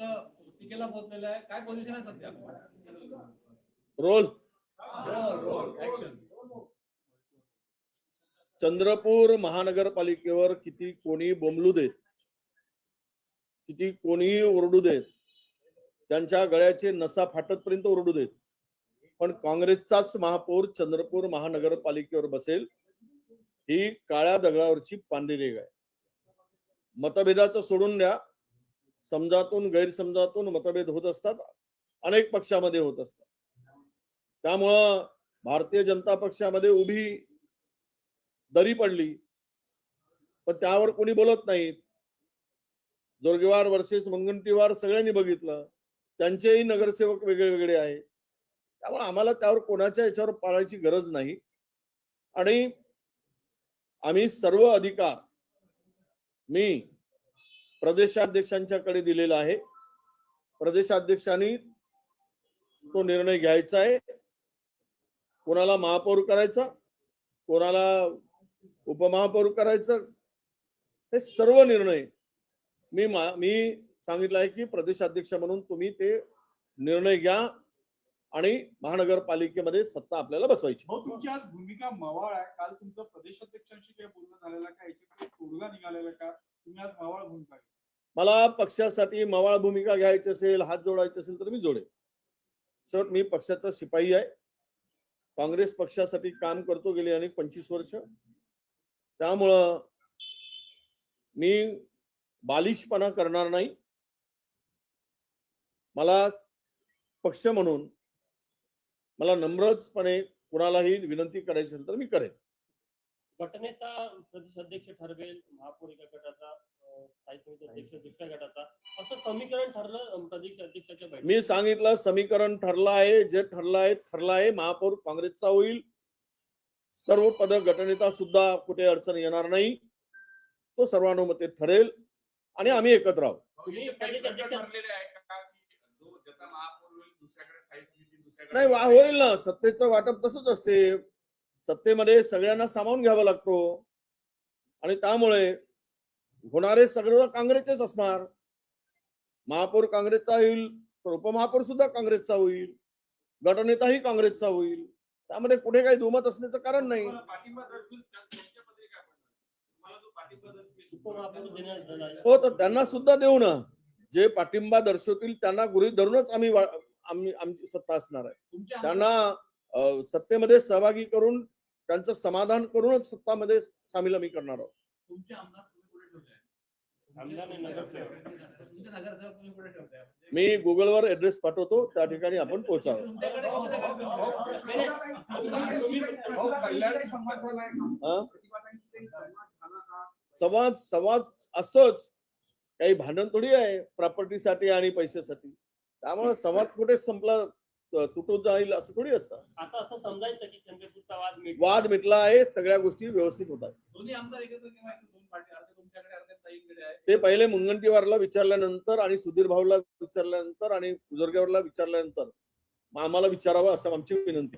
अत्यंत टीकेला पोहोचलेलं आहे. काय पोझिशन आहे सध्या? Roll. Roll roll action Chandrapur महानगरपालिकेवर किती कोणी बोंबलू देत? किती कोणीही ओरडू देत? त्यांच्या गळ्याचे नसा फाटतपर्यंत ओरडू देत. पण काँग्रेसचाच महापौर चंद्रपूर महानगरपालिकेवर बसेल ही काळ्या दगडावरची पांढरी रेग आहे. मतभेदाचं सोडून द्या. समजातून गैरसमजातून मतभेद होत असतात. अनेक पक्षामध्ये होत असतात. त्यामुळं भारतीय जनता पक्षामध्ये उभी दरी पडली. पण त्यावर कोणी बोलत नाहीत जोरगेवार वर्सेस मुनगंटीवार सगळ्यांनी बघितलं. त्यांचेही नगरसेवक वेगळे वेगळे आहे. त्यामुळे आम्हाला त्यावर कोणाच्या याच्यावर पाळायची गरज नाही. आणि आम्ही सर्व अधिकार मी प्रदेशाध्यक्षांच्याकडे दिलेला आहे. प्रदेशाध्यक्षांनी तो निर्णय घ्यायचा आहे. कोणाला महापौर करायचा कोणाला उपमहापौर करायचं हे सर्व निर्णय मी मा- मी सांगितलं आहे की प्रदेशाध्यक्ष म्हणून तुम्ही ते निर्णय घ्या आणि महानगरपालिकेमध्ये सत्ता आपल्याला बसवायची. तुमची आज भूमिका मवाळ आहे. काल तुमचं प्रदेशाध्यक्षांशी काही बोलणं झालेलं आहे का? याच्याकडे तोडगा निघालेला आहे का? तुम्ही आज मवाळ भूमिका मला पक्षासाठी मवाळ भूमिका घ्यायची असेल हात जोडायचे असेल तर मी जोडेन. सर मी पक्षाचा शिपाई आहे. काँग्रेस पक्षासाठी काम करतो गेले अनेक पंचवीस वर्ष. त्यामुळं मी बालिशपणा करणार नाही. मला पक्ष म्हणून मला नम्रचपणे कुणालाही विनंती करायची असेल तर मी करेन. गटनेता प्रदेश अध्यक्ष ठरवेल महापौर एका गटाचा. स्थायी समिती अध्यक्ष दुसऱ्या गटाचा. असं समीकरण ठरलं अं, प्रदेश अध्यक्षाच्या बैठकीत. मी सांगितलं समीकरण ठरलं आहे जे ठरलं आहे ठरलं आहे. महापौर काँग्रेसचा होईल. सर्व पद गटनेता सुद्धा कुठे अडचण येणार नाही. तो सर्वानुमते ठरेल. आणि आम्ही एकत्र आहोत. तुम्ही इथे काही प्रदेश चर्चा अध्यक्ष- ठरलेली आहे का? की जो ज्याचा महापौर होईल दुसऱ्याकडे स्थायी समिती दुसऱ्याकडे नाही वा- होईल ना. सत्तेचं वाटप तसंच असते. सत्तेमध्ये सगळ्यांना सामावून घ्यावा लागतो. आणि त्यामुळे होणारे सगळं काँग्रेसचेच असणार. महापौर काँग्रेसचा होईल तर उपमहापौर सुद्धा काँग्रेसचा होईल गटनेताही काँग्रेसचा होईल. त्यामध्ये कुठे काही दुमत असण्याचं कारण नाही. हो तर त्यांना सुद्धा देऊ ना. जे पाठिंबा दर्शवतील त्यांना गृहीत धरूनच आम्ही आमची सत्ता असणार आहे. त्यांना सत्तेमध्ये सहभागी करून त्यांचं समाधान करूनच सत्तामध्ये सामील आम्ही करणार आहोत. मी गुगलवर ऍड्रेस पाठवतो त्या ठिकाणी आपण पोहोचावं हा? संवाद संवाद असतोच काही भांडण थोडी आहे प्रॉपर्टीसाठी आणि पैशासाठी त्यामुळे संवाद कुठे संपला तुटून जाईल असं थोडी असतं आता असं समजायचं की चंद्रपूरचा वाद मिटला. वाद मिटला आहे सगळ्या गोष्टी व्यवस्थित होतात दोन्ही आमदार एकत्र ते पहिले मुनगंटीवारला विचारल्यानंतर आणि सुधीर भाऊला विचारल्यानंतर आणि उजरगेवरला विचारल्यानंतर मग आम्हाला विचारावं असं आमची विनंती?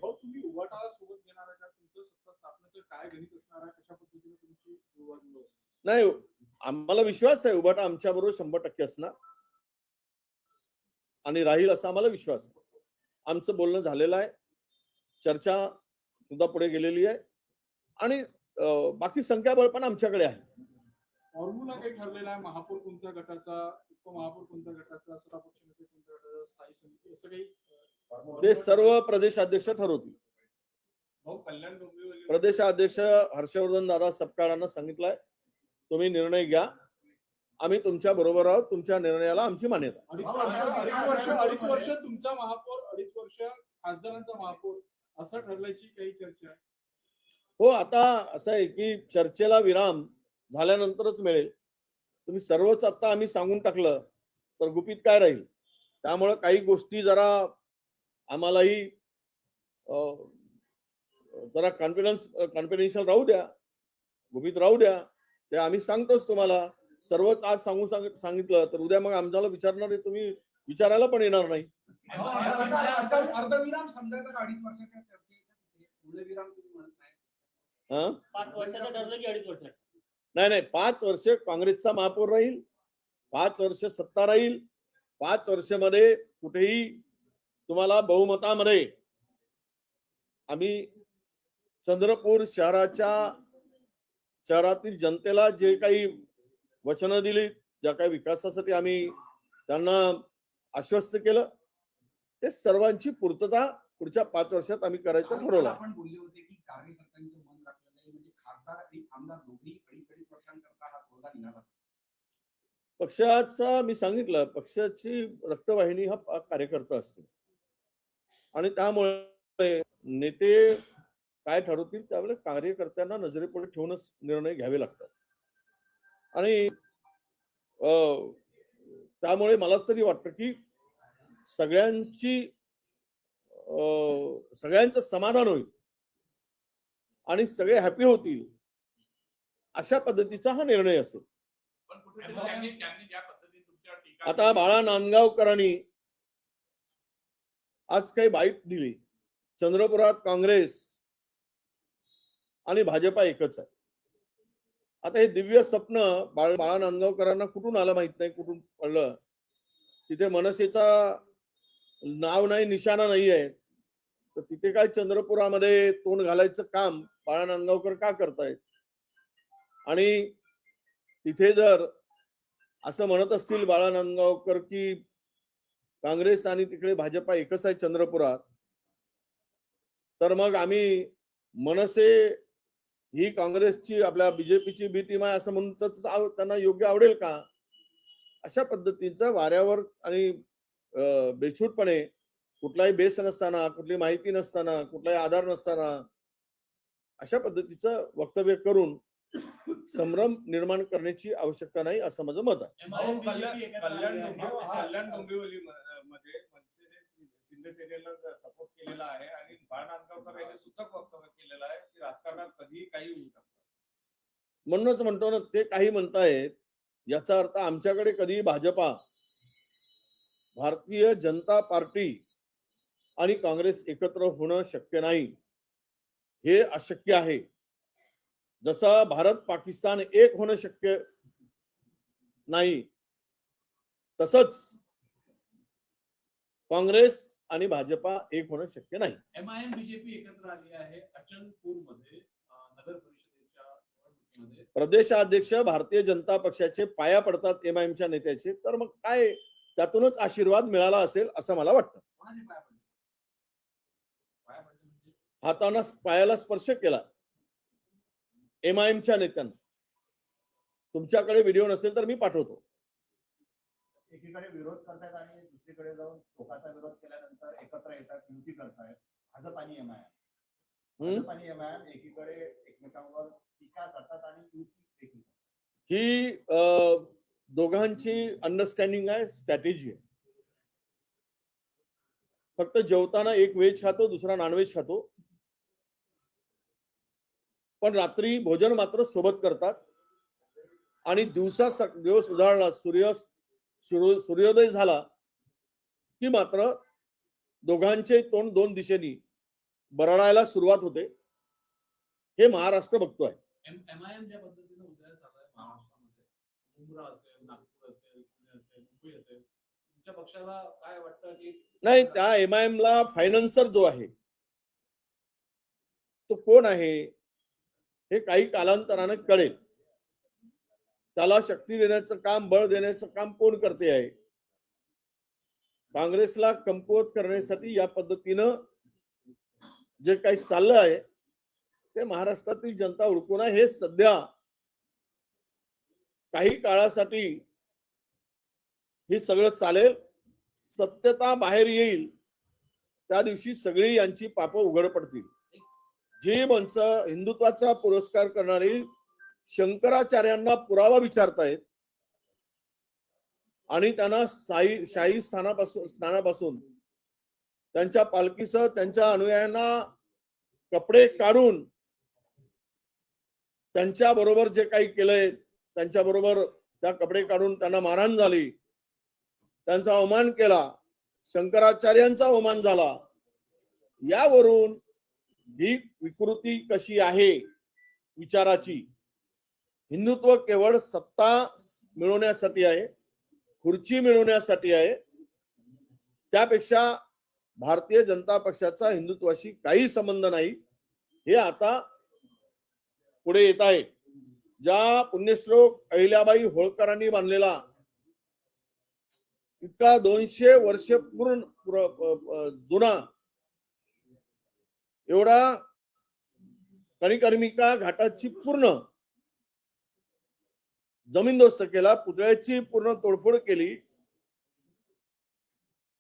नाही आम्हाला विश्वास आहे उभाटा आमच्या बरोबर शंभर टक्के असणार. आणि राहील असा आम्हाला विश्वास आहे. आमचं बोलणं झालेलं आहे. चर्चा सुद्धा पुढे गेलेली आहे. आणि बाकी संख्याबळ पण आमच्याकडे आहे. फॉर्म्युला काही ठरलेला आहे. महापौर कोणत्या गटाचा उपमहापौर कोणत्या गटाचा नेते कोणत्या गटाचा स्थायी समिती असं काही ते सर्व प्रदेशाध्यक्ष ठरवतील. प्रदेशाध्यक्ष हर्षवर्धन दादा सपकाळांना सांगितलंय तुम्ही निर्णय घ्या. आम्ही तुमच्या बरोबर आहोत. तुमच्या निर्णयाला आमची मान्यता. अडीच वर्ष अडीच वर्ष अडीच वर्ष तुमचा महापौर अडीच वर्ष खासदारांचा महापौर असं ठरल्याची काही चर्चा? हो आता असं आहे की चर्चेला विराम झाल्यानंतरच मिळेल. तुम्ही सर्वच आता आम्ही सांगून टाकलं तर गुपित काय राहील? त्यामुळं काही गोष्टी जरा आम्हालाही जरा कॉन्फिडन्स कॉन्फिडेन्शियल राहू द्या. गुपित राहू द्या. ते आम्ही सांगतोच तुम्हाला. सर्वच आज सांगून सांग- सांगितलं तर उद्या मग आमच्याला विचारणार आहे तुम्ही विचारायला पण येणार नाही. अर्धविराम समजायचा अडीच वर्षाच्या हा? पाच वर्षाचं ठरलं की अडीच वर्षात नाही नाही पाच वर्ष काँग्रेसचा महापौर राहील पाच वर्ष सत्ता राहील पाच वर्षामध्ये कुठेही तुम्हाला बहुमतामध्ये आम्ही चंद्रपूर शहराच्या शहरातील जनतेला जे काही वचनं दिली ज्या काही विकासासाठी आम्ही त्यांना आश्वस्त केलं ते सर्वांची पूर्तता पुढच्या पाच वर्षात आम्ही करायचं ठरवलं. पक्षाचा मी सांगितलं पक्षाची रक्तवाहिनी हा कार्यकर्ता असतो. आणि त्यामुळे नेते काय ठरवतील त्यावेळेस कार्यकर्त्यांना नजरेपुढे ठेवूनच निर्णय घ्यावे लागतात. आणि अं, त्यामुळे मला तरी वाटतं की सगळ्यांची सगळ्यांचं समाधान होईल. आणि सगळे हॅपी होतील. अशा पद्धतीचा हा निर्णय असेल आता बाळा नांदगावकरांनी आज काही बाईट दिली. चंद्रपुरात काँग्रेस आणि भाजपा एकच आहे. आता हे दिव्य स्वप्न बाळ बाळा नांदगावकरांना कुठून आलं माहीत नाही कुठून पडलं. तिथे मनसेचा नाव नाही निशाणा नाही आहे. तर तिथे काय चंद्रपुरामध्ये तोंड घालायचं काम बाळा नांदगावकर का करतायत? आणि तिथे जर असं म्हणत असतील बाळा नांदगावकर की काँग्रेस आणि तिकडे भाजपा एकच आहे चंद्रपुरात तर मग आम्ही मनसे ही काँग्रेसची आपल्या बीजेपीची बी टीम आहे असं म्हणून तर त्यांना योग्य आवडेल का? अशा पद्धतीचा वाऱ्यावर आणि बेछूटपणे कुठलाही बेस नसताना कुठली माहिती नसताना कुठलाही आधार नसताना अशा पद्धतीचं वक्तव्य करून संभ्रम निर्माण करण्याची आवश्यकता नाही असं माझं मत आहे. कल्याण. डोंबिवली मध्ये शिंदे सेनेला सपोर्ट केलेला आहे आणि बाळ नांदगावकर यांनी सूचक वक्तव्य केलेलं आहे की राजकारणात कधीही काही होऊ शकतं म्हणूनच म्हणतो ना ते काही म्हणतायत याचा अर्थ आमच्याकडे कधी भाजपा भारतीय जनता पार्टी आणि काँग्रेस एकत्र होणं शक्य नाही. हे अशक्य आहे. जसं भारत पाकिस्तान एक होणं शक्य नाही तसंच काँग्रेस आणि भाजपा एक होणं शक्य नाही. एमआयएम बीजेपी एकत्र आली आहे नगर परिषदेच्या प्रदेशाध्यक्ष भारतीय जनता पक्षाचे पाया पडतात एमआयएमच्या नेत्याचे तर मग काय त्यातूनच आशीर्वाद मिळाला असेल असं मला वाटतं. म्हणजे? हाताना पायाला स्पर्श केला. एमआयएमच्या नेत्यांना. तुमच्याकडे व्हिडिओ नसेल तर मी पाठवतो. एकीकडे विरोध करतायत आणि दुसरीकडे जाऊन टोकाचा विरोध केल्यानंतर एकत्र येतात युती करतायत. भाजप आणि एमआयएम हम्म? भाजप आणि एमआयएम एकीकडे एकमेकांवर टीका करतात आणि युती देखील. ही दोघांची अंडरस्टँडिंग आहे स्ट्रॅटेजी आहे. फक्त जेवताना एक व्हेज खातो दुसरा नॉनव्हेज खातो. पण रात्री भोजन मात्र सोबत करतात. आणि दिवसा दिवस उजाळला सूर्य सूर्य- सूर्योदय झाला की मात्र दोघांचे तोंड दोन दिशेनी बरडायला सुरुवात होते. हे महाराष्ट्र वाटतं की नाही त्या एमआयएम ला फायनान्सर जो आहे तो कोण आहे? हे काही कालांतराने कळेल. त्याला शक्ती देण्याचं काम बळ देण्याचं काम कोण करते आहे? काँग्रेसला कमकुवत करण्यासाठी या पद्धतीनं जे काही चाललं आहे ते महाराष्ट्रातील जनता ओळखून हे सध्या काही काळासाठी हे सगळं चालेल. सत्यता बाहेर येईल. त्या दिवशी सगळी यांची पाप उघड पडतील. जी माणसं हिंदुत्वाचा पुरस्कार करणारी शंकराचार्यांना पुरावा विचारतायत आणि त्यांना साई शाही स्थानापासून स्थानापासून त्यांच्या पालखीसह त्यांच्या अनुयायांना कपडे काढून त्यांच्या बरोबर जे काही केलंय त्यांच्या बरोबर त्या कपडे काढून त्यांना मारहाण झाली. त्यांचा अवमान केला. शंकराचार्यांचा अवमान झाला. यावरून ही विकृती कशी आहे विचाराची? हिंदुत्व केवळ सत्ता मिळवण्यासाठी आहे खुर्ची मिळवण्यासाठी आहे. त्यापेक्षा भारतीय जनता पक्षाचा हिंदुत्वाशी काही संबंध नाही. हे आता पुढे येत आहे. ज्या पुण्यश्लोक अहिल्याबाई होळकरांनी बांधलेला इतका दोनशे वर्ष पूर्ण जुना एवढा कणिकर्मिका घाटाची पूर्ण जमीनदोस्त केला पुतळ्याची पूर्ण तोडफोड केली.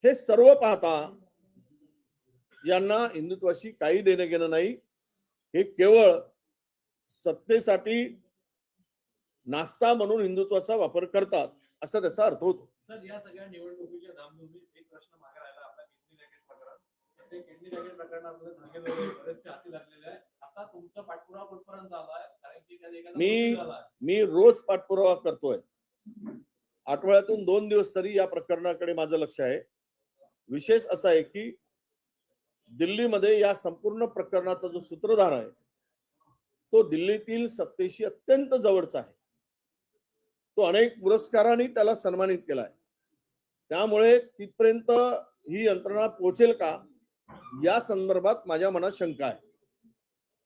हे सर्व पाहता यांना हिंदुत्वाशी काही देणं घेणं नाही. हे केवळ सत्तेसाठी नास्ता म्हणून हिंदुत्वाचा वापर करतात असा त्याचा अर्थ होतो. सर या सगळ्या निवडणुकीच्या धामधुमीत एक प्रश्न मी-. मी रोज पाठपुरावा करतोय. आठवड्यातून दोन दिवस तरी या प्रकरणाकडे माझं लक्ष आहे. विशेष असा आहे की दिल्लीमध्ये या संपूर्ण प्रकरणाचा जो सूत्रधार आहे तो दिल्लीतील सत्तेशी अत्यंत जवळचा आहे. तो अनेक पुरस्कारांनी त्याला सन्मानित केलाय. त्यामुळे तिथपर्यंत ही यंत्रणा पोहोचेल का? या संदर्भात माझ्या मनात शंका आहे.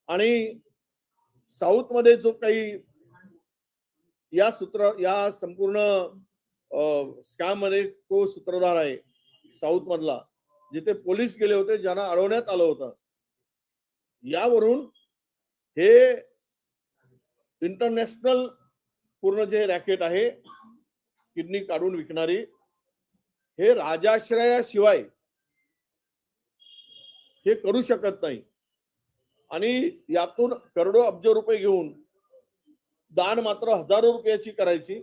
आणि साऊथमध्ये जो काही या सूत्र या संपूर्ण स्कॅममध्ये तो सूत्रधार आहे साऊथ मधला जिथे पोलीस गेले होते ज्यांना अडवण्यात आलं होतं. यावरून हे इंटरनॅशनल पूर्ण जे रॅकेट आहे किडनी काढून विकणारी हे राजाश्रयाशिवाय हे करू शकत नाही. आणि यातून करोडो अब्ज रुपये घेऊन दान मात्र हजारो रुपयाची करायची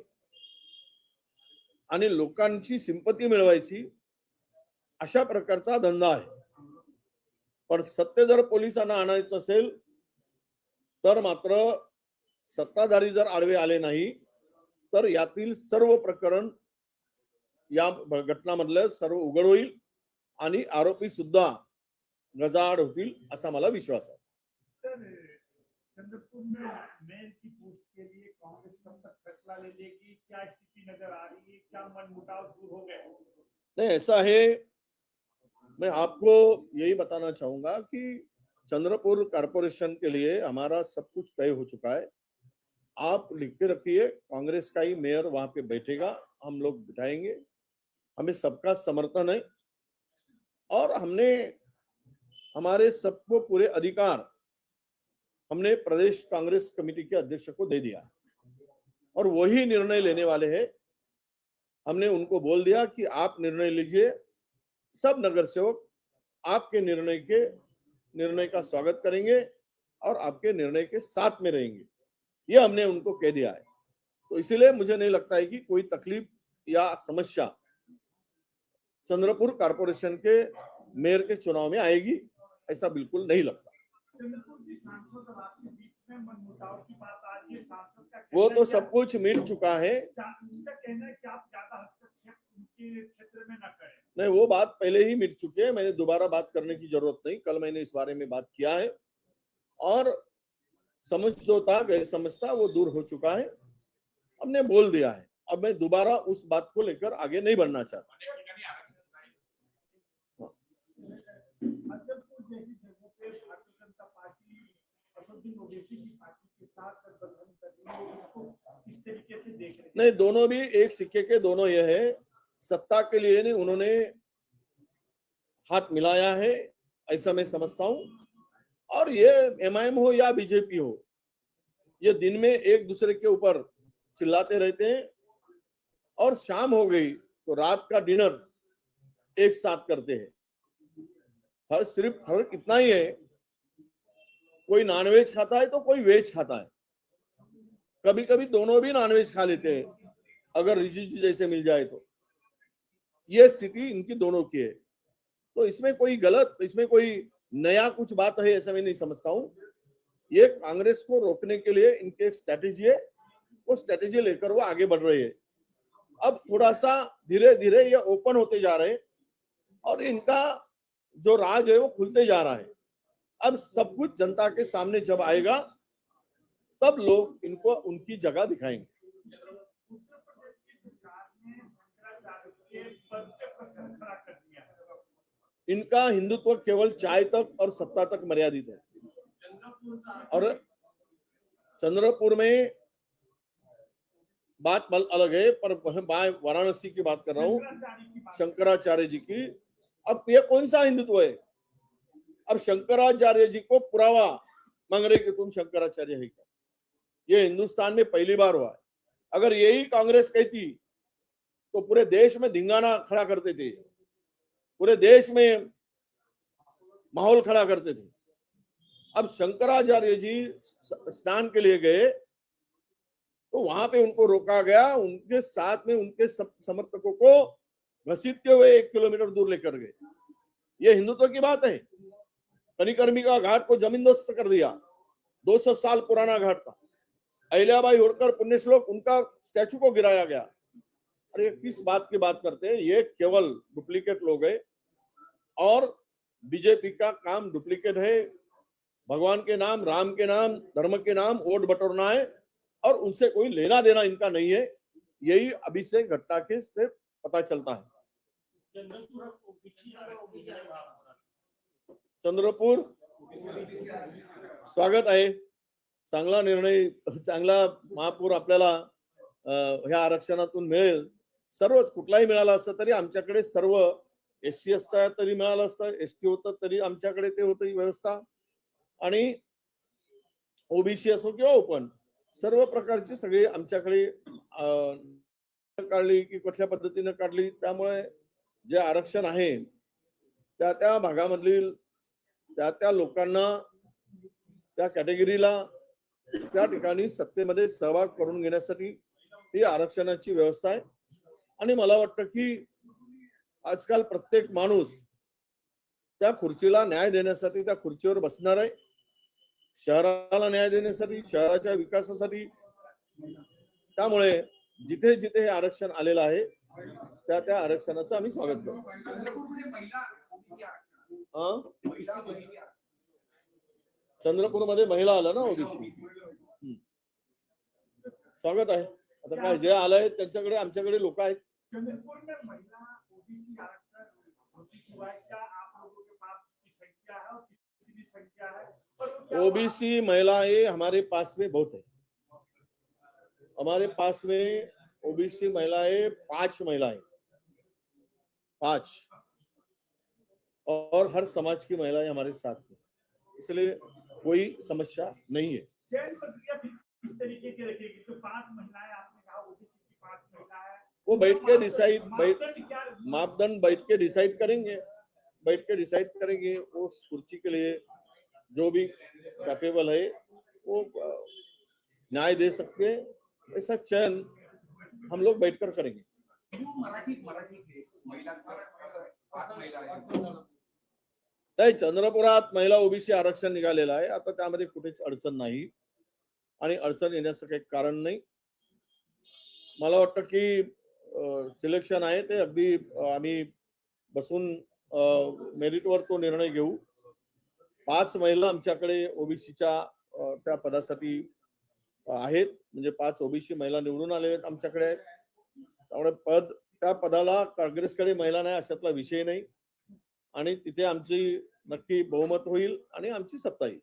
आणि लोकांची सिंपती मिळवायची अशा प्रकारचा धंदा आहे. पण सत्य जर पोलिसांना आणायचं असेल तर मात्र सत्ताधारी जर आडवे आले नाही तर यातील सर्व प्रकरण या घटनामधलं सर्व उघड होईल आणि आरोपी सुद्धा गजाआड होतील असा मला विश्वास आहे. चंद्रपुर में मेयर की पोस्ट के लिए कांग्रेस कब तक फैसला ले लेगी? क्या स्थिति नज़र आ रही है? क्या मन दूर हो गए? नहीं ऐसा है मैं आपको यही बताना चाहूँगा कि चंद्रपुर कारपोरेशन के लिए हमारा सब कुछ तय हो चुका है। आप लिख के रखिए कांग्रेस का ही मेयर वहाँ पे बैठेगा हम लोग बिठाएँगे। हमें सबका समर्थन है। और हमने हमारे सबको पूरे अधिकार हमने प्रदेश कांग्रेस कमेटी के अध्यक्ष को दे दिया। और वही निर्णय लेने वाले हैं। हमने उनको बोल दिया कि आप निर्णय लीजिए। सब नगर सेवक आपके निर्णय के, निर्णय का स्वागत करेंगे और आपके निर्णय के साथ में रहेंगे। ये हमने उनको कह दिया है। तो इसीलिए मुझे नहीं लगता है कि कोई तकलीफ़ या समस्या चंद्रपुर कारपोरेशन के मेयर के चुनाव में आएगी। ऐसा बिल्कुल नहीं लगता। है वो तो सब कुछ मिट चुका है। कि आप- उनका कहना है कि आप ज़्यादा हस्तक्षेप उनके क्षेत्र में न करें नहीं वो बात पहले ही मिट चुके हैं मैंने दोबारा बात करने की ज़रूरत नहीं कल मैंने इस बारे में बात किया है। और समझ जो था गैर समझता वो दूर हो चुका है। हमने बोल दिया है। अब मैं दोबारा उस बात को लेकर आगे नहीं बढ़ना चाहता। भारतीय जनता पार्टी की पार्टी के साथ गठबंधन कर रही है, इसको तरीके से देख रहे हैं? नहीं, दोनों भी एक सिक्के के, दोनों ये है। सत्ता के लिए नहीं, उन्होंने हाथ मिलाया है, ऐसा मैं समझता हूँ। और ये एमआईएम हो या बीजेपी हो, ये दिन में एक दूसरे के ऊपर चिल्लाते रहते हैं। और शाम हो गई तो रात का डिनर एक साथ करते हैं। हर सिर्फ़ फ़र्क इतना ही है। कोई नॉनवेज खाता है तो कोई वेज खाता है। कभी कभी दोनों भी नॉनवेज खा लेते हैं, अगर रिजिजू जैसे मिल जाए तो। ये स्थिति इनकी दोनों की है। तो इसमें कोई गलत, इसमें कोई नया कुछ बात है ऐसा मैं नहीं समझता हूँ। ये कांग्रेस को रोकने के लिए इनके एक स्ट्रेटेजी है, वो स्ट्रेटेजी लेकर वो आगे बढ़ रहे है। अब थोड़ा सा धीरे धीरे ये ओपन होते जा रहे हैं और इनका जो राज है वो खुलते जा रहा है। अब सब कुछ जनता के सामने जब आएगा, तब लोग इनको उनकी जगह दिखाएँगे। इनका हिंदुत्व केवल चाय तक और सत्ता तक मर्यादित है। और चंद्रपुर में बात अलग है, पर वाराणसी की बात कर रहा हूँ, शंकराचार्य जी की। अब ये कौन सा हिंदुत्व है? अब शंकराचार्य जी को पुरावा मांग रहे कि तुम शंकराचार्य है क्या ये हिंदुस्तान में पहली बार हुआ है। अगर यही कांग्रेस कहती तो पूरे देश में धिंगाना खड़ा करते थे। पूरे देश में माहौल खड़ा करते थे। अब शंकराचार्य जी स्नान के लिए गए तो वहाँ पे उनको रोका गया। उनके साथ में उनके समर्थकों को घसीटते हुए एक किलोमीटर दूर लेकर गए। ये हिंदुत्व की बात है। कनिकर्मी का घाट को ज़मीन जमींदोस्त कर दिया। 200 साल पुराना घाट था। अहिल्याबाई होड़कर पुण्यश्लोक, उनका स्टैचू को गिराया गया। अरे, किस बात की बात करते हैं? ये केवल डुप्लीकेट लोग है। और बीजेपी का काम डुप्लीकेट है। भगवान के नाम, राम के नाम, धर्म के नाम वोट बटोरना है। और उनसे कोई लेना देना इनका नहीं है। यही अभी से घटना के से पता चलता है। चंद्रपूर स्वागत आहे. चांगला निर्णय चांगला महापौर आपल्याला ह्या आरक्षणातून मिळेल. सर्वच कुठलाही मिळाला असतं तरी आमच्याकडे सर्व एस सी एसचा तरी मिळालं असतं एस टी होतं तरी आमच्याकडे ते होतं ही व्यवस्था. आणि ओबीसी असो किंवा ओपन सर्व प्रकारची सगळी आमच्याकडे काढली की कुठल्या पद्धतीनं काढली त्यामुळे जे आरक्षण आहे त्या त्या भागामधील त्या त्या लोकांना त्या कॅटेगरीला त्या ठिकाणी सत्तेमध्ये सहभाग करून घेण्यासाठी ही आरक्षणाची व्यवस्था आहे. आणि मला वाटतं की आजकाल प्रत्येक माणूस त्या खुर्चीला न्याय देण्यासाठी त्या खुर्चीवर बसणार आहे. शहराला न्याय देण्यासाठी शहराच्या विकासासाठी. त्यामुळे जिथे जिथे हे आरक्षण आलेलं आहे त्या त्या आरक्षणाचं आम्ही स्वागत करतो. चंद्रपूरमध्ये महिला ओबीसी आरक्षण. अं? महिला आलं ना ओबीसी? स्वागत आहे. आता काय जे आलंय त्यांच्याकडे आमच्याकडे लोक आहेत. चंद्रपुर है है है ओबीसी महिलाएं हमारे पास में बहुत है. हमारे पास में ओबीसी महिलाएँ पाँच महिलाएँ पाँच। और हर समाज की महिलाएँ हमारे साथ में इसलिए कोई समस्या नहीं है। चयन प्रक्रिया किस तरीके की रखेगी? तो पाँच महिलाएँ आपने कहा ओबीसी की पाँच महिला है वो बैठ के डिसाइड बैठ मापदंड बैठ के डिसाइड करेंगे। बैठ के डिसाइड करेंगे वो उस कुर्सी के लिए जो भी कैपेबल है वो न्याय दे सकते हैं। ऐसा चयन हम लोग बैठकर करेंगे। नाही चंद्रपुरात महिला ओबीसी आरक्षण निघालेलं आहे. आता त्यामध्ये कुठेच अडचण नाही. आणि अडचण येण्याचं काही कारण नाही. मला वाटतं की सिलेक्शन आहे. ते अगदी आम्ही बसून मेरिटवर तो निर्णय घेऊ. पाच महिला आमच्याकडे ओबीसीच्या त्या पदासाठी आहेत. म्हणजे पाच ओबीसी महिला निवडून आले आहेत आमच्याकडे. त्यामुळे पद त्या पदाला काँग्रेसकडे महिला नाही अशातला विषय नाही. आणि तिथे आमची नक्की बहुमत होईल आणि आमची सत्ता येईल.